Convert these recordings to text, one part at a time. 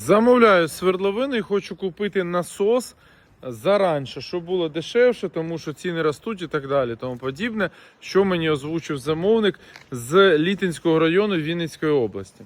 Замовляю свердловину і хочу купити насос заранше, щоб було дешевше, тому що ціни ростуть і так далі. Тому подібне, що мені озвучив замовник з Літинського району Вінницької області.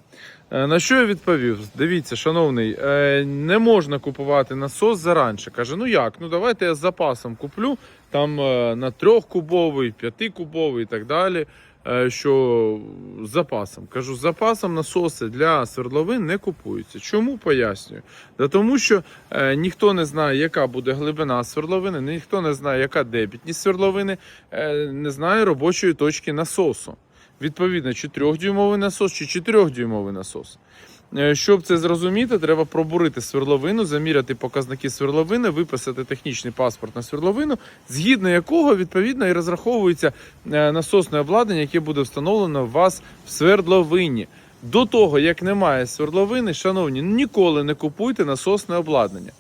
Е, На що я відповів? Дивіться, шановний, е, не можна купувати насос заранше. Каже, ну як? Ну давайте я з запасом куплю там е, на трьохкубовий, п'ятикубовий і так далі. Е, Що з запасом кажу, з запасом насоси для свердловин не купуються. Чому пояснюю? Да тому що е, ніхто не знає, яка буде глибина свердловини, ніхто не знає, яка дебітність свердловини, е, не знає робочої точки насосу. Відповідно, чи трьохдюймовий насос, чи чотирьохдюймовий насос. Е, Щоб це зрозуміти, треба пробурити свердловину, заміряти показники свердловини, виписати технічний паспорт на свердловину, згідно якого відповідно і розраховується е, насосне обладнання, яке буде встановлено у вас в свердловині. До того, як немає свердловини, шановні, ніколи не купуйте насосне обладнання.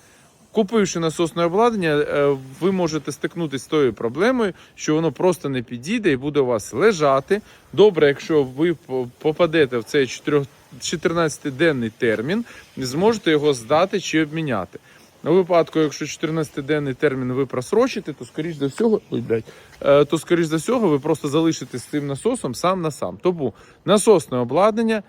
Купивши насосне обладнання, е, ви можете стикнутися з тою проблемою, що воно просто не підійде і буде у вас лежати. Добре, якщо ви попадете в цей 4 14-денний термін, зможете його здати чи обміняти. На випадку, якщо 14-денний термін ви просрочите, то скоріш за всього, ой, блядь, е, то скоріш за всього ви просто залишитесь з цим насосом сам на сам. Тому насосне обладнання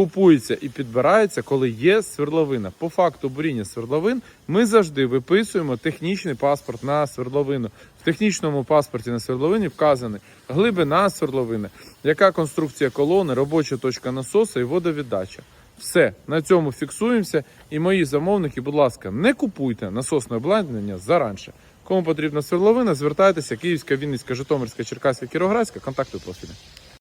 купується і підбирається, коли є свердловина. По факту буріння свердловин ми завжди виписуємо технічний паспорт на свердловину. В технічному паспорті на свердловині вказана глибина свердловини, яка конструкція колони, робоча точка насоса і водовіддача. Все, на цьому фіксуємося. І мої замовники, будь ласка, не купуйте насосне обладнання заранше. Кому потрібна свердловина, звертайтеся Київська, Вінницька, Житомирська, Черкаська, Кіровоградська, контакти профілі.